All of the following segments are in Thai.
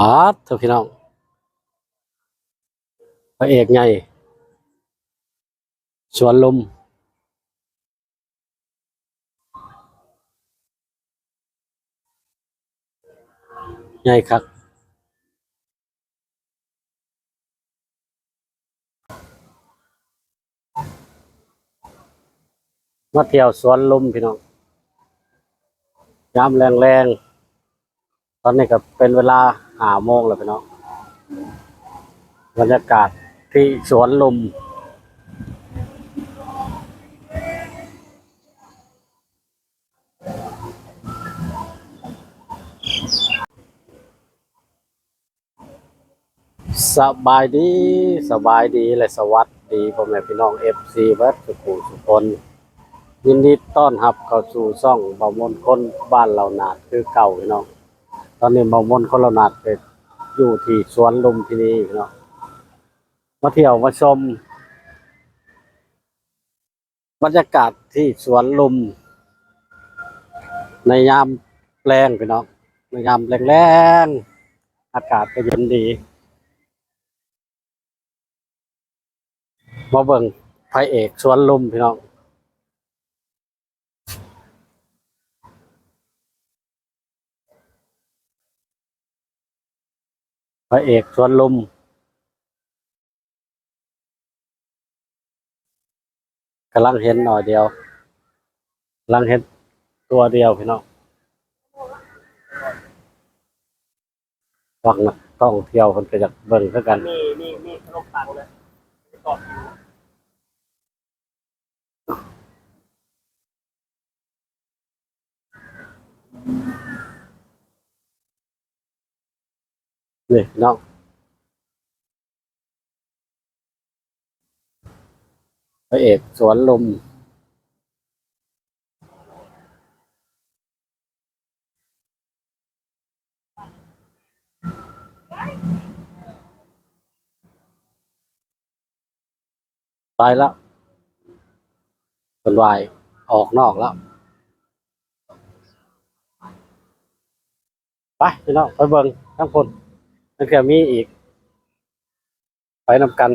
อ๋อเถอะพี่น้องพระเอกไงสวนลมไงครับมาเที่ยวสวนลมพี่น้องยามแรงแรงๆตอนนี้ก็เป็นเวลา หาโมงแล้วพี่น้องบรรยากาศที่สวนลุมสบายดีสบายดีและสวัสดีพ่อแม่พี่น้องเอฟซีเบิร์ดสุขุมสุคนยินดีต้อนรับเข้าสู่ช่องบามนคนบ้านเรานาดคือเก่าพี่น้อง อนนี้เบามนคนเรานาดไปอยู่ที่สวนลุมที่นี่พี่น้องมาเที่ยวมาชม บรรยากาศที่สวนลุม ในยามแรงพี่น้องในยามแรงๆอากาศก็เย็นดีมาเบิ่งพระเอกสวนลุมพี่น้อง ระเอกสวนลุมกำลังเห็นหน่อยเดียวกำลังเห็นตัวเดียวพี่น้องวังนักท่องเที่ยวคนก็จะเบิ่งเท่ากันมีมีมีขนมปังเลยกรอบอยู่ นี่น้องพระเอกสวนลุมไปแล้วเป็นวายออกนอกแล้ว ไปพี่น้องไปเบิ่งทั้งคน นั่นคือมีอีก ไปนำกัน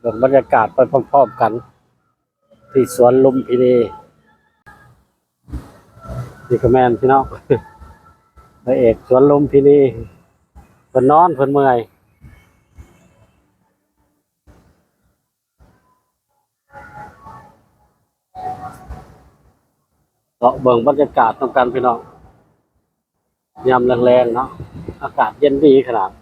เบิ่งบรรยากาศไปพร้อมๆกัน ที่สวนลุมพินีนี่ก็แมนพี่น้องพระเอกสวนลุมพินีเพิ่นนอนเพิ่นเมื่อยเราเบิ่งบรรยากาศนำกันพี่น้องยามแรงๆเนาะอากาศเย็นดีขนาด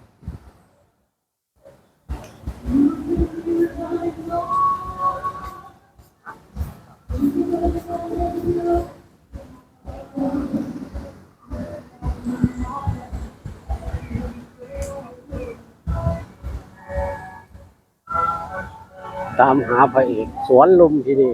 ตามหาพระเอกสวนลุมที่นี่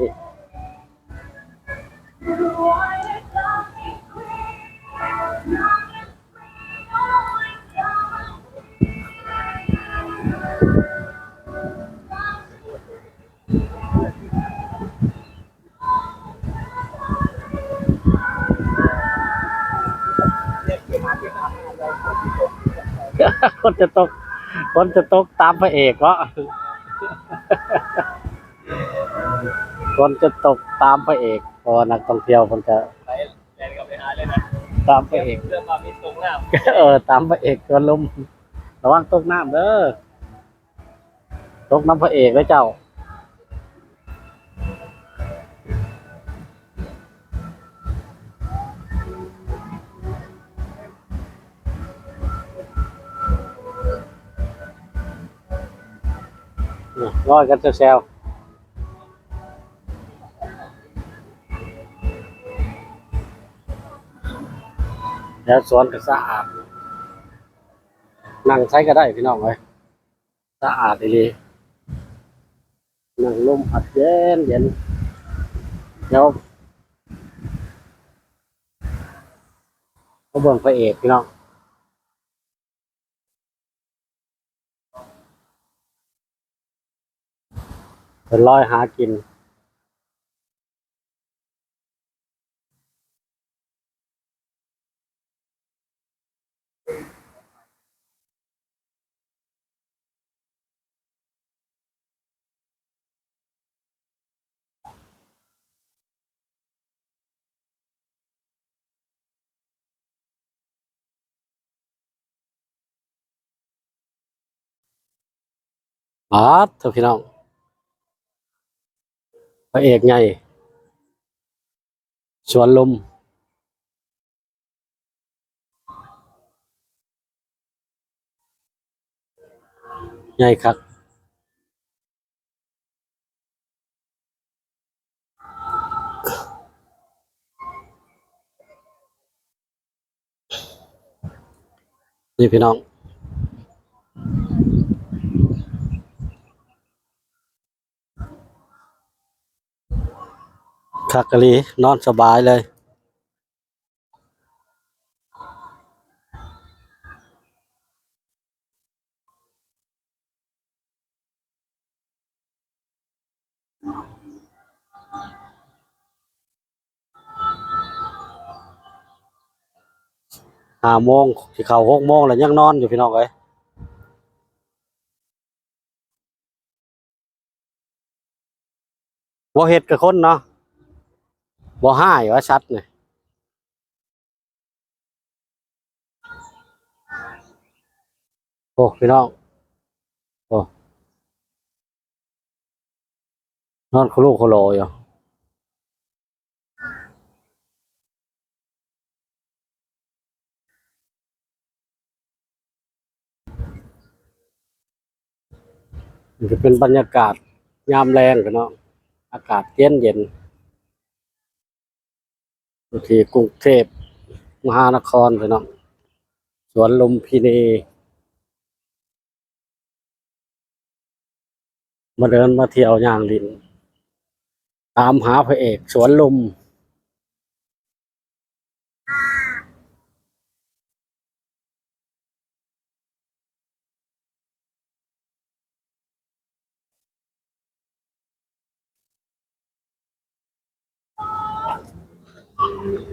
คนจะตก คนจะตกตามพระเอกวะคนจะตกตามพระเอกเพอนักท่องเที่ยวคนจะไปเรียนกับไปหาเลยนะตามพระเอกเรื่องความมีตรงหน้าเออ ตามพระเอกสวนลุมระวังตกน้ำเด้อตกน้ำพระเอกแล้วเจ้า นี่ร้อยกันเซลแล้วสวนก็สะอาด นั่งใช้ก็ได้พี่น้องเลยสะอาดดีนั่งลมพัดเย็นเย็นเดี๋ยวก็เบิ่งพระเอกพี่น้อง เป็นร้อยหากิน อ่าเถอะพี่น้อง พระเอกไงสวนลม ใหญ่ครับนี่พี่น้อง คักกะลีนอนสบายเลยห้าโมงที่เขาหกโมงแล้วยังนอนอยู่พี่น้องเอ้ยบ่เฮ็ดกับคนเนาะ บ่ห้ายว่าชัดเนี่ยโอ้พี่น้องโอ้นอนคุลูคุโลอยู่จะเป็นบรรยากาศยามแรงกันเนาะอากาศเย็นเย็น อยู่ที่กรุงเทพมหานครพี่น้องสวนลุมพินีมาเดินมาเที่ยวย่างลิน ตามหาพระเอกสวนลุม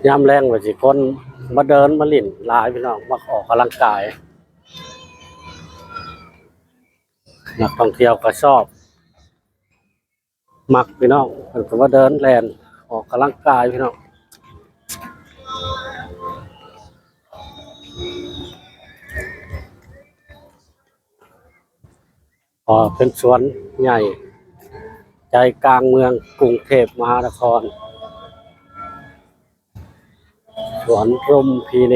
ยามแรงว่าสิคนมาเดินมาลิ่นหลายพี่น้องมาออกกำลังกายนักท่องเที่ยวก็ชอบ มักพี่น้องเพิ่นก็มาเดินแลนออกกำลังกายพี่น้องพอเป็นสวนใหญ่ ใจกลางเมืองกรุงเทพมหานคร วนร่มพีเน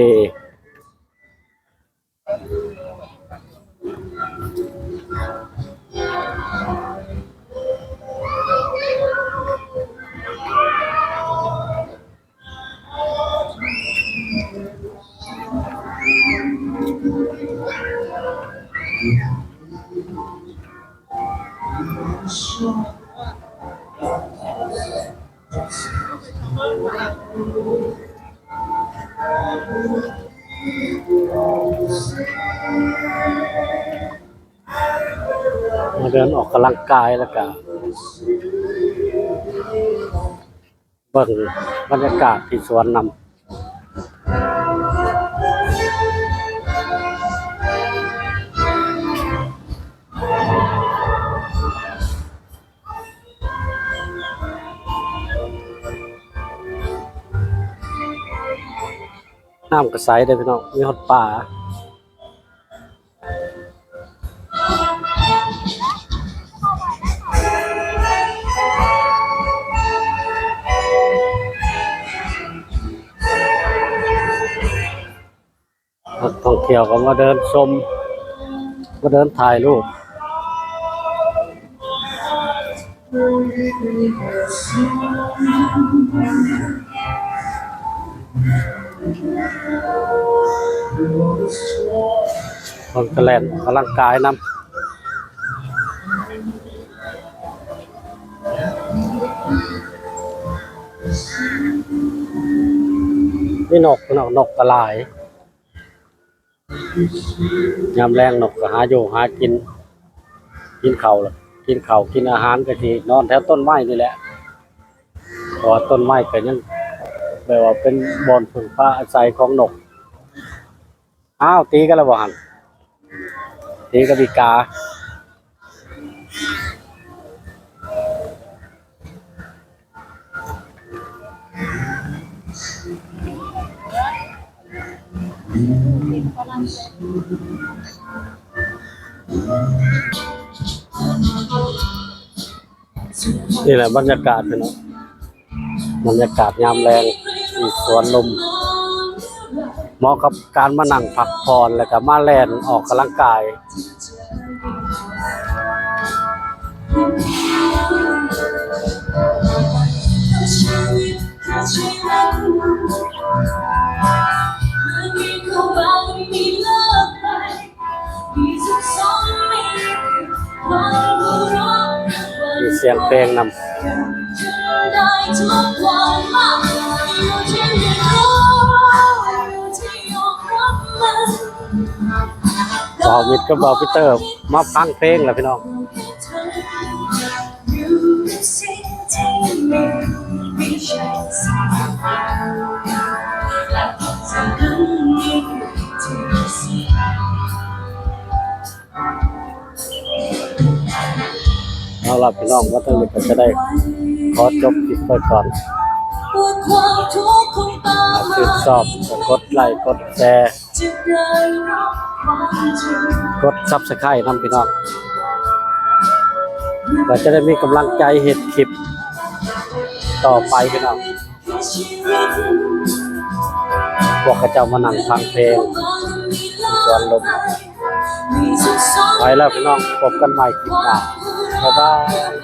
มาเดินออกกำลังกายแล้วก็เบิ่งบรรยากาศที่สวนนำ น้ำกระใสได้พี่น้องมีฮอดป่าท่องเที่ยวก็มาเดินชมมาเดินถ่ายรูป คนกระแลนกำลังกายนำนี่นกนกนกกระลายยามแรงนกก็หาอยู่หากิน กินเข้าวล่ะกินเข้ากินอาหารก็สินอนแถวต้นไม้นี่แหละพราะว่าต้นไม้ก็ยัง แบบว่าเป็นบอนพึ่งพาอาศัยของนก อ้าว ตีกันแล้วบ่หันตีกับอีกานี่แหละบรรยากาศพี่น้องบรรยากาศยามแรง ที่สวนลม เหมาะกับการมานั่งพักผ่อนแล้วก็มาแล่นออกกำลังกายชีวิตคือชีวิตเมื่อมีเข้ามามีเลิกไปมีสุขสมมีความรักมีเสียงเพลงนำ บ่าวมิดกับบ่าวพีเตอร์ มาฟังเพลงแล้วพี่น้องอยู่ในสิ่งที่มีไม่ใช่สิ่งและสำคัญยิ่งที่สุดเอาล่ะพี่น้องว่าตั้งนี้ก็จะได้ขอจบคลิปไปก่อนว่าความทุกข์คงตามถ้ามาชื่นชอบก็กดไลค์กดแชร์ จะได้รับความจริงกด Subscribe นำพี่น้องก็จะได้มีกำลังใจเฮ็ดคลิป ต่อไปพี่น้องชีวิตพวกเขาเจ้ามานั่งฟังเพลงสวนลมไปแล้วพี่น้องพบกันใหม่คลิปหน้าบ๊ายบาย